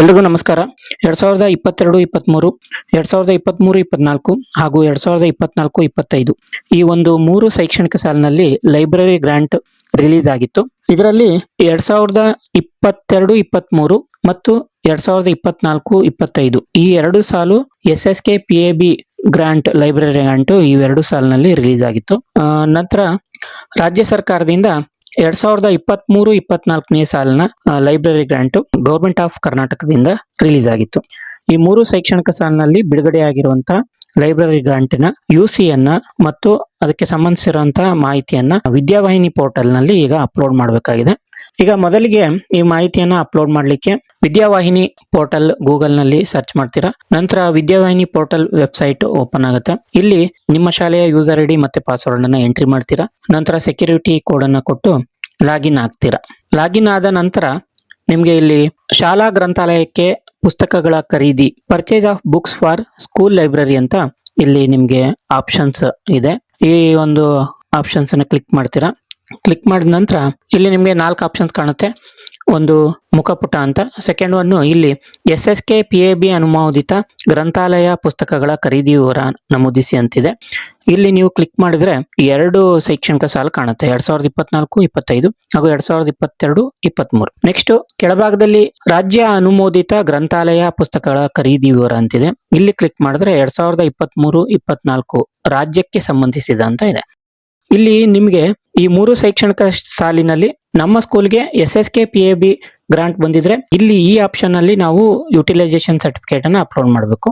ಎಲ್ರಿಗೂ ನಮಸ್ಕಾರ. ಎರಡ್ ಸಾವಿರದ ಇಪ್ಪತ್ತೆರಡು, ಇಪ್ಪತ್ಮೂರು, ಎರಡ್ ಸಾವಿರದ ಇಪ್ಪತ್ಮೂರು, ಇಪ್ಪತ್ನಾಲ್ಕು ಹಾಗೂ ಎರಡ್ ಸಾವಿರದ ಇಪ್ಪತ್ನಾಲ್ಕು, ಇಪ್ಪತ್ತೈದು ಈ ಒಂದು ಮೂರು ಶೈಕ್ಷಣಿಕ ಸಾಲಿನಲ್ಲಿ ಲೈಬ್ರರಿ ಗ್ರಾಂಟ್ ರಿಲೀಸ್ ಆಗಿತ್ತು. ಇದರಲ್ಲಿ ಎರಡ್ ಸಾವಿರದ ಇಪ್ಪತ್ತೆರಡು, ಇಪ್ಪತ್ಮೂರು ಮತ್ತು ಎರಡ್ ಸಾವಿರದ ಇಪ್ಪತ್ನಾಲ್ಕು, ಇಪ್ಪತ್ತೈದು ಈ ಎರಡು ಸಾಲು S S K P A B grant library grant ಈ ಎರಡು ಸಾಲಿನಲ್ಲಿ ರಿಲೀಸ್ ಆಗಿತ್ತು. ನಂತರ ರಾಜ್ಯ ಸರ್ಕಾರದಿಂದ ಎರಡ್ ಸಾವಿರದ ಇಪ್ಪತ್ತ್ ಮೂರು ಇಪ್ಪತ್ನಾಲ್ಕನೇ ಸಾಲಿನ ಲೈಬ್ರರಿ ಗ್ರಾಂಟ್ ಗೌರ್ಮೆಂಟ್ ಆಫ್ ಕರ್ನಾಟಕದಿಂದ ರಿಲೀಸ್ ಆಗಿತ್ತು. ಈ ಮೂರು ಶೈಕ್ಷಣಿಕ ಸಾಲಿನಲ್ಲಿ ಬಿಡುಗಡೆಯಾಗಿರುವಂತಹ ಲೈಬ್ರರಿ ಗ್ರಾಂಟಿನ ಯು ಸಿಯನ್ನ ಮತ್ತು ಅದಕ್ಕೆ ಸಂಬಂಧಿಸಿರುವಂತಹ ಮಾಹಿತಿಯನ್ನ ವಿದ್ಯಾವಾಹಿನಿ ಪೋರ್ಟಲ್ನಲ್ಲಿ ಈಗ ಅಪ್ಲೋಡ್ ಮಾಡಬೇಕಾಗಿದೆ. ಈಗ ಮೊದಲಿಗೆ ಈ ಮಾಹಿತಿಯನ್ನ ಅಪ್ಲೋಡ್ ಮಾಡಲಿಕ್ಕೆ ವಿದ್ಯಾವಾಹಿನಿ ಪೋರ್ಟಲ್ ಗೂಗಲ್ನಲ್ಲಿ ಸರ್ಚ್ ಮಾಡ್ತೀರಾ? ನಂತರ ವಿದ್ಯಾವಾಹಿನಿ ಪೋರ್ಟಲ್ ವೆಬ್ಸೈಟ್ ಓಪನ್ ಆಗುತ್ತೆ. ಇಲ್ಲಿ ನಿಮ್ಮ ಶಾಲೆಯ ಯೂಸರ್ ಐಡಿ ಮತ್ತೆ ಪಾಸ್ವರ್ಡ್ ಅನ್ನ ಎಂಟ್ರಿ ಮಾಡ್ತೀರಾ? ನಂತರ ಸೆಕ್ಯೂರಿಟಿ ಕೋಡ್ ಅನ್ನ ಕೊಟ್ಟು ಲಾಗಿನ್ ಆಗ್ತೀರಾ? ಲಾಗಿನ್ ಆದ ನಂತರ ನಿಮ್ಗೆ ಇಲ್ಲಿ ಶಾಲಾ ಗ್ರಂಥಾಲಯಕ್ಕೆ ಪುಸ್ತಕಗಳ ಖರೀದಿ purchase of books for school library ಅಂತ ಇಲ್ಲಿ ನಿಮ್ಗೆ ಆಪ್ಷನ್ಸ್ ಇದೆ. ಈ ಒಂದು ಆಪ್ಷನ್ಸ್ ಅನ್ನ ಕ್ಲಿಕ್ ಮಾಡ್ತೀರಾ? ಕ್ಲಿಕ್ ಮಾಡಿದ ನಂತರ ಇಲ್ಲಿ ನಿಮಗೆ ನಾಲ್ಕು ಆಪ್ಷನ್ಸ್ ಕಾಣುತ್ತೆ. ಒಂದು ಮುಖಪುಟ ಅಂತ ಸೆಕೆಂಡ್ ಒನ್ ಇಲ್ಲಿ S S K P A B ಅನುಮೋದಿತ ಗ್ರಂಥಾಲಯ ಪುಸ್ತಕಗಳ ಖರೀದಿ ವಿವರ ನಮೂದಿಸಿ ಅಂತಿದೆ. ಇಲ್ಲಿ ನೀವು ಕ್ಲಿಕ್ ಮಾಡಿದ್ರೆ ಎರಡು ಶೈಕ್ಷಣಿಕ ಸಾಲ ಕಾಣುತ್ತೆ, ಎರಡ್ ಸಾವಿರದ ಇಪ್ಪತ್ನಾಲ್ಕು, ಇಪ್ಪತ್ತೈದು ಹಾಗೂ ಎರಡ್ ಸಾವಿರದ ಇಪ್ಪತ್ತೆರಡು, ಇಪ್ಪತ್ಮೂರು. ನೆಕ್ಸ್ಟ್ ಕೆಳಭಾಗದಲ್ಲಿ ರಾಜ್ಯ ಅನುಮೋದಿತ ಗ್ರಂಥಾಲಯ ಪುಸ್ತಕಗಳ ಖರೀದಿ ವಿವರ ಅಂತಿದೆ. ಇಲ್ಲಿ ಕ್ಲಿಕ್ ಮಾಡಿದ್ರೆ ಎರಡ್ ಸಾವಿರದ ಇಪ್ಪತ್ಮೂರು, ಇಪ್ಪತ್ನಾಲ್ಕು ರಾಜ್ಯಕ್ಕೆ ಸಂಬಂಧಿಸಿದ ಅಂತ ಇದೆ. ಇಲ್ಲಿ ನಿಮಗೆ ಈ ಮೂರು ಶೈಕ್ಷಣಿಕ ಸಾಲಿನಲ್ಲಿ ನಮ್ಮ ಸ್ಕೂಲ್ಗೆ S S K P A B grant ಬಂದಿದ್ರೆ ಇಲ್ಲಿ ಈ ಆಪ್ಷನ್ ಅಲ್ಲಿ ನಾವು ಯುಟಿಲೈಸೇಷನ್ ಸರ್ಟಿಫಿಕೇಟ್ ಅನ್ನ ಅಪ್ಲೋಡ್ ಮಾಡಬೇಕು.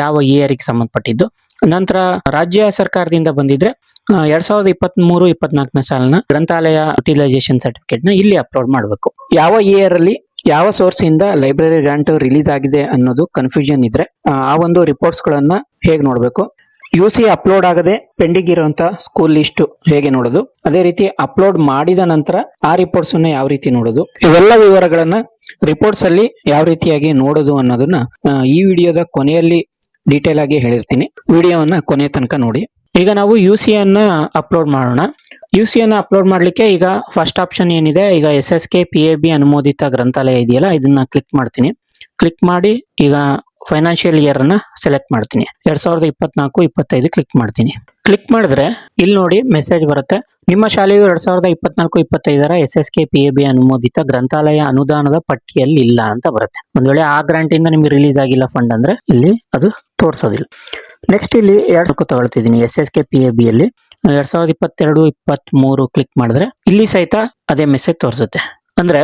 ಯಾವ ಇಯರ್ಗೆ ಸಂಬಂಧಪಟ್ಟಿದ್ದು. ನಂತರ ರಾಜ್ಯ ಸರ್ಕಾರದಿಂದ ಬಂದಿದ್ರೆ ಎರಡ್ ಸಾವಿರದ ಇಪ್ಪತ್ತ್ ಮೂರು ಇಪ್ಪತ್ನಾಲ್ಕನೇ ಸಾಲಿನ ಗ್ರಂಥಾಲಯ ಯುಟಿಲೈಸೇಷನ್ ಸರ್ಟಿಫಿಕೇಟ್ನ ಇಲ್ಲಿ ಅಪ್ಲೋಡ್ ಮಾಡಬೇಕು. ಯಾವ ಇಯರ್ ಅಲ್ಲಿ ಯಾವ ಸೋರ್ಸ್ ಇಂದ ಲೈಬ್ರರಿ ಗ್ರಾಂಟ್ ರಿಲೀಸ್ ಆಗಿದೆ ಅನ್ನೋದು ಕನ್ಫ್ಯೂಷನ್ ಇದ್ರೆ, ಆ ಒಂದು ರಿಪೋರ್ಟ್ಸ್ ಗಳನ್ನ ಹೇಗೆ ನೋಡಬೇಕು. ಯು ಸಿ ಅಪ್ಲೋಡ್ ಆಗದೆ ಪೆಂಡಿಂಗ್ ಇರುವಂತ ಸ್ಕೂಲ್ ಲಿಸ್ಟ್ ಹೇಗೆ ನೋಡೋದು? ಅದೇ ರೀತಿ ಅಪ್ಲೋಡ್ ಮಾಡಿದ ನಂತರ ಆ ರಿಪೋರ್ಟ್ಸ್ ಅನ್ನ ಯಾವ ರೀತಿ ನೋಡೋದು? ಇವೆಲ್ಲ ವಿವರಗಳನ್ನ ರಿಪೋರ್ಟ್ಸ್ ಅಲ್ಲಿ ಯಾವ ರೀತಿಯಾಗಿ ನೋಡೋದು ಅನ್ನೋದನ್ನ ಈ ವಿಡಿಯೋದ ಕೊನೆಯಲ್ಲಿ ಡೀಟೇಲ್ ಆಗಿ ಹೇಳಿರ್ತೀನಿ. ವಿಡಿಯೋವನ್ನ ಕೊನೆ ತನಕ ನೋಡಿ. ಈಗ ನಾವು ಯು ಸಿ ಅನ್ನ ಅಪ್ಲೋಡ್ ಮಾಡೋಣ. ಯು ಸಿ ಅನ್ನ ಅಪ್ಲೋಡ್ ಮಾಡ್ಲಿಕ್ಕೆ ಈಗ ಫಸ್ಟ್ ಆಪ್ಷನ್ ಏನಿದೆ? ಈಗ S S K P A B ಅನುಮೋದಿತ ಗ್ರಂಥಾಲಯ ಇದೆಯಲ್ಲ, ಇದನ್ನ ಕ್ಲಿಕ್ ಮಾಡ್ತೀನಿ. ಕ್ಲಿಕ್ ಮಾಡಿ ಈಗ ಫೈನಾನ್ಷಿಯಲ್ ಇಯರ್ ಅನ್ನ ಸೆಲೆಕ್ಟ್ ಮಾಡ್ತೀನಿ. ಎರಡ್ ಸಾವಿರದ ಇಪ್ಪತ್ನಾಲ್ಕು, ಇಪ್ಪತ್ತೈದು ಕ್ಲಿಕ್ ಮಾಡ್ತೀನಿ. ಕ್ಲಿಕ್ ಮಾಡಿದ್ರೆ ಇಲ್ಲಿ ನೋಡಿ ಮೆಸೇಜ್ ಬರುತ್ತೆ. ನಿಮ್ಮ ಶಾಲೆಯು ಎರಡ್ ಸಾವಿರದ ಇಪ್ಪತ್ನಾಲ್ಕು, ಇಪ್ಪತ್ತೈದರ S S K P A B ಅನುಮೋದಿತ ಗ್ರಂಥಾಲಯ ಅನುದಾನದ ಪಟ್ಟಿಯಲ್ಲಿ ಇಲ್ಲ ಅಂತ ಬರುತ್ತೆ. ಒಂದ್ ವೇಳೆ ಆ ಗ್ರಾಂಟ್ ಇಂದ ನಿಮ್ಗೆ ರಿಲೀಸ್ ಆಗಿಲ್ಲ ಫಂಡ್ ಅಂದ್ರೆ ಇಲ್ಲಿ ಅದು ತೋರಿಸೋದಿಲ್ಲ. ನೆಕ್ಸ್ಟ್ ಇಲ್ಲಿ ಎರಡ್ ತಗೊಳ್ತಿದ್ದೀನಿ S S K P A B ಅಲ್ಲಿ. ಎರಡ್ ಸಾವಿರದ ಇಪ್ಪತ್ತೆರಡು ಇಪ್ಪತ್ತ್ ಮೂರು ಕ್ಲಿಕ್ ಮಾಡಿದ್ರೆ ಇಲ್ಲಿ ಸಹಿತ ಅದೇ ಮೆಸೇಜ್ ತೋರಿಸುತ್ತೆ. ಅಂದ್ರೆ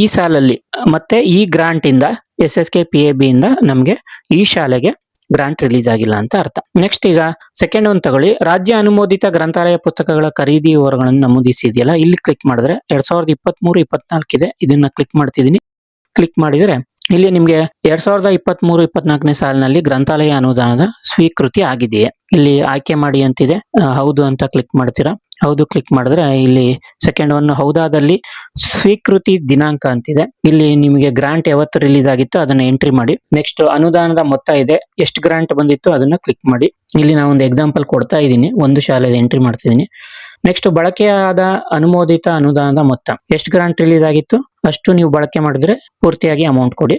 ಈ ಸಾಲಲ್ಲಿ, ಮತ್ತೆ ಈ ಗ್ರಾಂಟ್ ಇಂದ S S K P A B ಇಂದ ನಮ್ಗೆ ಈ ಶಾಲೆಗೆ ಗ್ರಾಂಟ್ ರಿಲೀಸ್ ಆಗಿಲ್ಲ ಅಂತ ಅರ್ಥ. ನೆಕ್ಸ್ಟ್ ಈಗ ಸೆಕೆಂಡ್ ಒಂದು ತಗೊಳ್ಳಿ. ರಾಜ್ಯ ಅನುಮೋದಿತ ಗ್ರಂಥಾಲಯ ಪುಸ್ತಕಗಳ ಖರೀದಿ ವಿವರಗಳನ್ನು ನಮೂದಿಸಿದೆಯಲ್ಲ, ಇಲ್ಲಿ ಕ್ಲಿಕ್ ಮಾಡಿದ್ರೆ ಎರಡ್ ಸಾವಿರದ ಇಪ್ಪತ್ತ್ ಮೂರು ಇಪ್ಪತ್ನಾಲ್ಕು ಇದೆ. ಇದನ್ನ ಕ್ಲಿಕ್ ಮಾಡ್ತಿದ್ದೀನಿ. ಕ್ಲಿಕ್ ಮಾಡಿದ್ರೆ ಇಲ್ಲಿ ನಿಮ್ಗೆ ಎರಡ್ ಸಾವಿರದ ಇಪ್ಪತ್ತ್ ಮೂರು ಇಪ್ಪತ್ನಾಲ್ಕನೇ ಸಾಲಿನಲ್ಲಿ ಗ್ರಂಥಾಲಯ ಅನುದಾನದ ಸ್ವೀಕೃತಿ ಆಗಿದೆಯೇ. ಇಲ್ಲಿ ಆಯ್ಕೆ ಮಾಡಿ ಅಂತಿದೆ. ಹೌದು ಅಂತ ಕ್ಲಿಕ್ ಮಾಡ್ತೀರಾ? ಹೌದು ಕ್ಲಿಕ್ ಮಾಡಿದ್ರೆ ಇಲ್ಲಿ ಸೆಕೆಂಡ್ ಒನ್ ಹೌದಾದಲ್ಲಿ ಸ್ವೀಕೃತಿ ದಿನಾಂಕ ಅಂತಿದೆ. ಇಲ್ಲಿ ನಿಮಗೆ ಗ್ರಾಂಟ್ ಯಾವತ್ತು ರಿಲೀಸ್ ಆಗಿತ್ತು ಅದನ್ನ ಎಂಟ್ರಿ ಮಾಡಿ. ನೆಕ್ಸ್ಟ್ ಅನುದಾನದ ಮೊತ್ತ ಇದೆ. ಎಷ್ಟು ಗ್ರಾಂಟ್ ಬಂದಿತ್ತು ಅದನ್ನ ಕ್ಲಿಕ್ ಮಾಡಿ. ಇಲ್ಲಿ ನಾವು ಒಂದು ಎಕ್ಸಾಂಪಲ್ ಕೊಡ್ತಾ ಇದ್ದೀನಿ. ಒಂದು ಶಾಲೆಯಲ್ಲಿ ಎಂಟ್ರಿ ಮಾಡ್ತಿದ್ದೀನಿ ನೆಕ್ಸ್ಟ್ ಬಳಕೆಯಾದ ಅನುಮೋದಿತ ಅನುದಾನದ ಮೊತ್ತ. ಎಷ್ಟು ಗ್ರಾಂಟ್ ರಿಲೀಸ್ ಆಗಿತ್ತು ಅಷ್ಟು ನೀವು ಬಳಕೆ ಮಾಡಿದ್ರೆ ಪೂರ್ತಿಯಾಗಿ ಅಮೌಂಟ್ ಕೊಡಿ.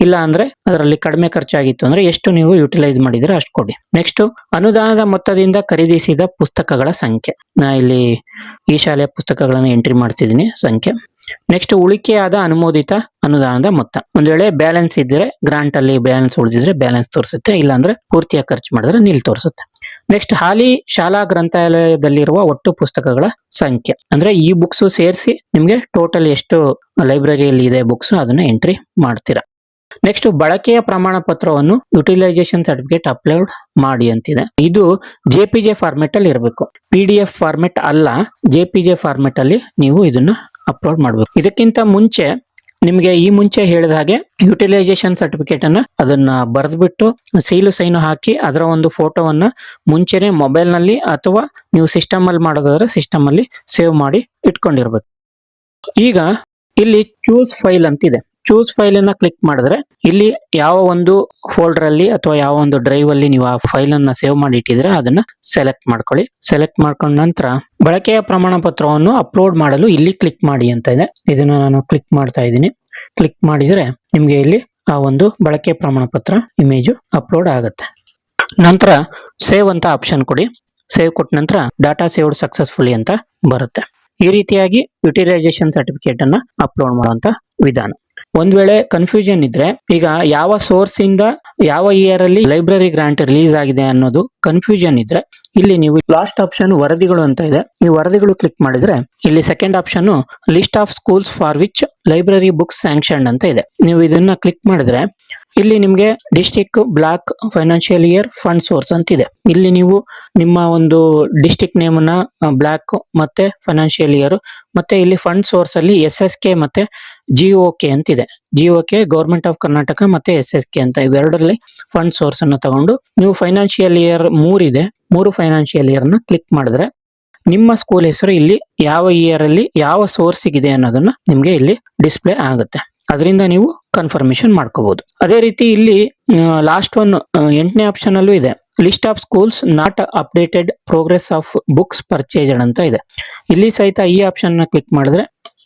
ಇಲ್ಲ ಅಂದ್ರೆ ಅದರಲ್ಲಿ ಕಡಿಮೆ ಖರ್ಚಾಗಿತ್ತು ಅಂದ್ರೆ ಎಷ್ಟು ನೀವು ಯುಟಿಲೈಸ್ ಮಾಡಿದ್ರೆ ಅಷ್ಟು ಕೊಡಿ. ನೆಕ್ಸ್ಟ್ ಅನುದಾನದ ಮೊತ್ತದಿಂದ ಖರೀದಿಸಿದ ಪುಸ್ತಕಗಳ ಸಂಖ್ಯೆ. ನಾ ಇಲ್ಲಿ ಈ ಶಾಲೆಯ ಪುಸ್ತಕಗಳನ್ನು ಎಂಟ್ರಿ ಮಾಡ್ತಿದ್ದೀನಿ ಸಂಖ್ಯೆ. ನೆಕ್ಸ್ಟ್ ಉಳಿಕೆಯಾದ ಅನುಮೋದಿತ ಅನುದಾನದ ಮೊತ್ತ. ಒಂದ್ ವೇಳೆ ಬ್ಯಾಲೆನ್ಸ್ ಇದ್ರೆ ಗ್ರಾಂಟ್ ಅಲ್ಲಿ ಬ್ಯಾಲೆನ್ಸ್ ಉಳಿದಿದ್ರೆ ಬ್ಯಾಲೆನ್ಸ್ ತೋರಿಸುತ್ತೆ ಇಲ್ಲ ಅಂದ್ರೆ ಪೂರ್ತಿಯಾಗಿ ಖರ್ಚು ಮಾಡಿದ್ರೆ ನಿಲ್ ತೋರಿಸುತ್ತೆ. ನೆಕ್ಸ್ಟ್ ಹಾಲಿ ಶಾಲಾ ಗ್ರಂಥಾಲಯದಲ್ಲಿರುವ ಒಟ್ಟು ಪುಸ್ತಕಗಳ ಸಂಖ್ಯೆ. ಅಂದ್ರೆ ಈ ಬುಕ್ಸ್ ಸೇರಿಸಿ ನಿಮ್ಗೆ ಟೋಟಲ್ ಎಷ್ಟು ಲೈಬ್ರರಿಯಲ್ಲಿ ಇದೆ ಬುಕ್ಸ್ ಅದನ್ನ ಎಂಟ್ರಿ ಮಾಡ್ತೀರಾ. ನೆಕ್ಸ್ಟ್ ಬಳಕೆಯ ಪ್ರಮಾಣ ಪತ್ರವನ್ನು ಯುಟಿಲೈಸೇಷನ್ ಸರ್ಟಿಫಿಕೇಟ್ ಅಪ್ಲೋಡ್ ಮಾಡಿ ಅಂತಿದೆ. ಇದು ಜೆ ಪಿ ಜೆ ಫಾರ್ಮೆಟ್ ಅಲ್ಲಿ ಇರಬೇಕು. ಪಿ ಡಿ ಎಫ್ ಫಾರ್ಮೆಟ್ ಅಲ್ಲ ಜೆ ಪಿ ಜೆ ಫಾರ್ಮೆಟ್ ಅಲ್ಲಿ ನೀವು ಇದನ್ನ ಅಪ್ಲೋಡ್ ಮಾಡಬೇಕು. ಇದಕ್ಕಿಂತ ಮುಂಚೆ ನಿಮಗೆ ಈ ಮುಂಚೆ ಹೇಳಿದ ಹಾಗೆ ಯುಟಿಲೈಸೇಷನ್ ಸರ್ಟಿಫಿಕೇಟ್ ಅನ್ನ ಅದನ್ನ ಬರೆದ್ಬಿಟ್ಟು ಸೀಲು ಸೈನು ಹಾಕಿ ಅದರ ಒಂದು ಫೋಟೋವನ್ನ ಮುಂಚೆನೆ ಮೊಬೈಲ್ನಲ್ಲಿ ಅಥವಾ ನೀವು ಸಿಸ್ಟಮ್ ಅಲ್ಲಿ ಮಾಡೋದಾದ್ರೆ ಸಿಸ್ಟಮ್ ಅಲ್ಲಿ ಸೇವ್ ಮಾಡಿ ಇಟ್ಕೊಂಡಿರ್ಬೇಕು. ಈಗ ಇಲ್ಲಿ ಚೂಸ್ ಫೈಲ್ ಅಂತಿದೆ. ಚೂಸ್ ಫೈಲ್ ಅನ್ನ ಕ್ಲಿಕ್ ಮಾಡಿದ್ರೆ ಇಲ್ಲಿ ಯಾವ ಒಂದು ಫೋಲ್ಡರ್ ಅಲ್ಲಿ ಅಥವಾ ಯಾವ ಒಂದು ಡ್ರೈವ್ ಅಲ್ಲಿ ನೀವು ಆ ಫೈಲ್ ಅನ್ನ ಸೇವ್ ಮಾಡಿ ಇಟ್ಟಿದ್ರೆ ಅದನ್ನ ಸೆಲೆಕ್ಟ್ ಮಾಡ್ಕೊಳ್ಳಿ. ಸೆಲೆಕ್ಟ್ ಮಾಡ್ಕೊಂಡ ನಂತರ ಬಳಕೆಯ ಪ್ರಮಾಣ ಪತ್ರವನ್ನು ಅಪ್ಲೋಡ್ ಮಾಡಲು ಇಲ್ಲಿ ಕ್ಲಿಕ್ ಮಾಡಿ ಅಂತ ಇದೆ. ಇದನ್ನ ನಾನು ಕ್ಲಿಕ್ ಮಾಡ್ತಾ ಇದ್ದೀನಿ. ಕ್ಲಿಕ್ ಮಾಡಿದ್ರೆ ನಿಮ್ಗೆ ಇಲ್ಲಿ ಆ ಒಂದು ಬಳಕೆ ಪ್ರಮಾಣ ಪತ್ರ ಇಮೇಜು ಅಪ್ಲೋಡ್ ಆಗುತ್ತೆ. ನಂತರ ಸೇವ್ ಅಂತ ಆಪ್ಷನ್ ಕೊಡಿ. ಸೇವ್ ಕೊಟ್ಟ ನಂತರ ಡಾಟಾ ಸೇವ್ಡ್ ಸಕ್ಸಸ್ಫುಲಿ ಅಂತ ಬರುತ್ತೆ. ಈ ರೀತಿಯಾಗಿ ಯುಟಿಲೈಸೇಷನ್ ಸರ್ಟಿಫಿಕೇಟ್ ಅನ್ನ ಅಪ್ಲೋಡ್ ಮಾಡುವಂತ ವಿಧಾನ. ಒಂದ್ ವೇಳೆ ಕನ್ಫ್ಯೂಷನ್ ಇದ್ರೆ ಈಗ ಯಾವ ಸೋರ್ಸ್ ಇಂದ ಯಾವ ಇಯರ್ ಅಲ್ಲಿ ಲೈಬ್ರರಿ ಗ್ರಾಂಟ್ ರಿಲೀಸ್ ಆಗಿದೆ ಅನ್ನೋದು ಕನ್ಫ್ಯೂಷನ್ ಇದ್ರೆ ಇಲ್ಲಿ ನೀವು ಲಾಸ್ಟ್ ಆಪ್ಷನ್ ವರದಿಗಳು ಅಂತ ಇದೆ. ಈ ವರದಿಗಳು ಕ್ಲಿಕ್ ಮಾಡಿದ್ರೆ ಇಲ್ಲಿ second option list of schools for which library books sanction ಅಂತ ಇದೆ. ನೀವು ಇದನ್ನ ಕ್ಲಿಕ್ ಮಾಡಿದ್ರೆ ಇಲ್ಲಿ ನಿಮ್ಗೆ district block financial year fund source ಅಂತ ಇದೆ. ಇಲ್ಲಿ ನೀವು ನಿಮ್ಮ ಒಂದು ಡಿಸ್ಟಿಕ್ ನೇಮ್ನ ಬ್ಲಾಕ್ ಮತ್ತೆ ಫೈನಾನ್ಷಿಯಲ್ ಇಯರ್ ಮತ್ತೆ ಇಲ್ಲಿ ಫಂಡ್ ಸೋರ್ಸ್ ಅಲ್ಲಿ ಎಸ್ ಎಸ್ ಕೆ ಮತ್ತೆ ಜಿಒ ಕೆ ಅಂತಿದೆ. GO K government of Karnataka ಮತ್ತೆ ಎಸ್ ಎಸ್ ಕೆ ಅಂತ ಇವೆರಡರಲ್ಲಿ ಫಂಡ್ ಸೋರ್ಸ್ ಅನ್ನ ತಗೊಂಡು ನೀವು ಫೈನಾನ್ಷಿಯಲ್ ಇಯರ್ ಮೂರಿದೆ ಮೂರು ಫೈನಾನ್ಷಿಯಲ್ ಇಯರ್ನ ಕ್ಲಿಕ್ ಮಾಡಿದ್ರೆ ನಿಮ್ಮ ಸ್ಕೂಲ್ ಹೆಸರು ಇಲ್ಲಿ ಯಾವ ಇಯರ್ ಅಲ್ಲಿ ಯಾವ ಸೋರ್ಸ್ ಇದೆ ಅನ್ನೋದನ್ನ ನಿಮ್ಗೆ ಇಲ್ಲಿ ಡಿಸ್ಪ್ಲೇ ಆಗುತ್ತೆ. ಅದರಿಂದ ನೀವು ಕನ್ಫರ್ಮೇಶನ್ ಮಾಡ್ಕೋಬಹುದು ಅದೇ ರೀತಿ ಇಲ್ಲಿ ಲಾಸ್ಟ್ ಒನ್ ಎಂಟನೇ ಆಪ್ಷನ್ ಅಲ್ಲೂ ಇದೆ. List of schools not updated progress of books purchase ಅಂತ ಇದೆ. ಇಲ್ಲಿ ಸಹಿತ ಈ ಆಪ್ಷನ್ನ ಕ್ಲಿಕ್ ಮಾಡಿದ್ರೆ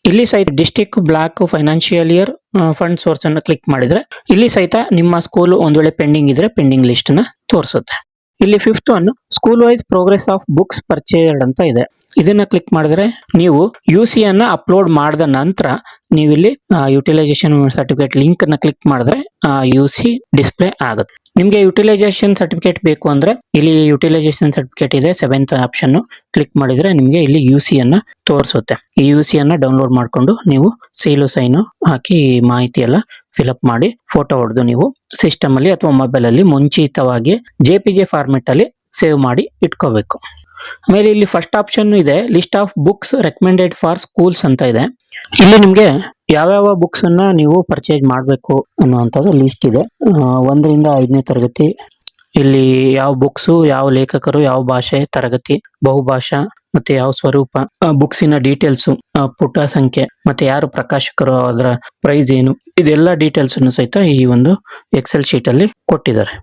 ಇಲ್ಲಿ ಸಹಿತ district block financial year fund source ಅನ್ನ ಕ್ಲಿಕ್ ಮಾಡಿದ್ರೆ ಇಲ್ಲಿ ಸಹಿತ ನಿಮ್ಮ ಸ್ಕೂಲ್ ಒಂದ್ ವೇಳೆ ಪೆಂಡಿಂಗ್ ಇದ್ರೆ ಪೆಂಡಿಂಗ್ ಲಿಸ್ಟ್ನ ತೋರಿಸುತ್ತೆ. ಇಲ್ಲಿ fifth one school wise progress of books purchased ಅಂತ ಇದೆ. ಇದನ್ನ ಕ್ಲಿಕ್ ಮಾಡಿದ್ರೆ ನೀವು ಯು ಸಿ ಅನ್ನ ಅಪ್ಲೋಡ್ ಮಾಡಿದ ನಂತರ ನೀವಿಲ್ಲಿ ಯುಟಿಲೈಸೇಷನ್ ಸರ್ಟಿಫಿಕೇಟ್ ಲಿಂಕ್ ಅನ್ನ ಕ್ಲಿಕ್ ಮಾಡಿದ್ರೆ ಯು ಸಿ ಡಿಸ್ಪ್ಲೇ ಆಗುತ್ತೆ. ನಿಮ್ಗೆ ಯುಟಿಲೈಸೇಷನ್ ಸರ್ಟಿಫಿಕೇಟ್ ಬೇಕು ಅಂದ್ರೆ ಇಲ್ಲಿ ಯುಟಿಲೈಸೇಷನ್ ಸರ್ಟಿಫಿಕೇಟ್ ಇದೆ ಸೆವೆಂತ್ ಆಪ್ಷನ್ ಕ್ಲಿಕ್ ಮಾಡಿದ್ರೆ ನಿಮಗೆ ಇಲ್ಲಿ ಯು ಸಿ ಅನ್ನ ತೋರಿಸುತ್ತೆ. ಈ ಯು ಸಿ ಡೌನ್ಲೋಡ್ ಮಾಡ್ಕೊಂಡು ನೀವು ಸೀಲು ಸೈನು ಹಾಕಿ ಮಾಹಿತಿ ಎಲ್ಲ ಫಿಲಪ್ ಮಾಡಿ ಫೋಟೋ ಹೊಡೆದು ನೀವು ಸಿಸ್ಟಮ್ ಅಲ್ಲಿ ಅಥವಾ ಮೊಬೈಲ್ ಅಲ್ಲಿ ಮುಂಚಿತವಾಗಿ ಜೆ ಪಿ ಜೆ ಫಾರ್ಮೆಟ್ ಅಲ್ಲಿ ಸೇವ್ ಮಾಡಿ ಇಟ್ಕೋಬೇಕು. ಆಮೇಲೆ ಇಲ್ಲಿ ಫಸ್ಟ್ ಆಪ್ಷನ್ ಇದೆ list of books recommended for schools ಅಂತ ಇದೆ. ಇಲ್ಲಿ ನಿಮ್ಗೆ ಯಾವ್ಯಾವ ಬುಕ್ಸ್ ಅನ್ನ ನೀವು ಪರ್ಚೇಸ್ ಮಾಡಬೇಕು ಅನ್ನುವಂಥದ್ದು ಲಿಸ್ಟ್ ಇದೆ. ಒಂದರಿಂದ ಐದನೇ ತರಗತಿ, ಇಲ್ಲಿ ಯಾವ ಬುಕ್ಸು ಯಾವ ಲೇಖಕರು, ಯಾವ ಭಾಷೆ, ತರಗತಿ, ಬಹುಭಾಷಾ ಮತ್ತೆ ಯಾವ ಸ್ವರೂಪ ಬುಕ್ಸಿನ ಡೀಟೇಲ್ಸ್ ಪುಟ ಸಂಖ್ಯೆ ಮತ್ತೆ ಯಾರು ಪ್ರಕಾಶಕರು, ಅದರ ಪ್ರೈಸ್ ಏನು, ಇದೆಲ್ಲ ಡೀಟೇಲ್ಸ್ ಸಹಿತ ಈ ಒಂದು ಎಕ್ಸೆಲ್ ಶೀಟ್ ಅಲ್ಲಿ ಕೊಟ್ಟಿದ್ದಾರೆ.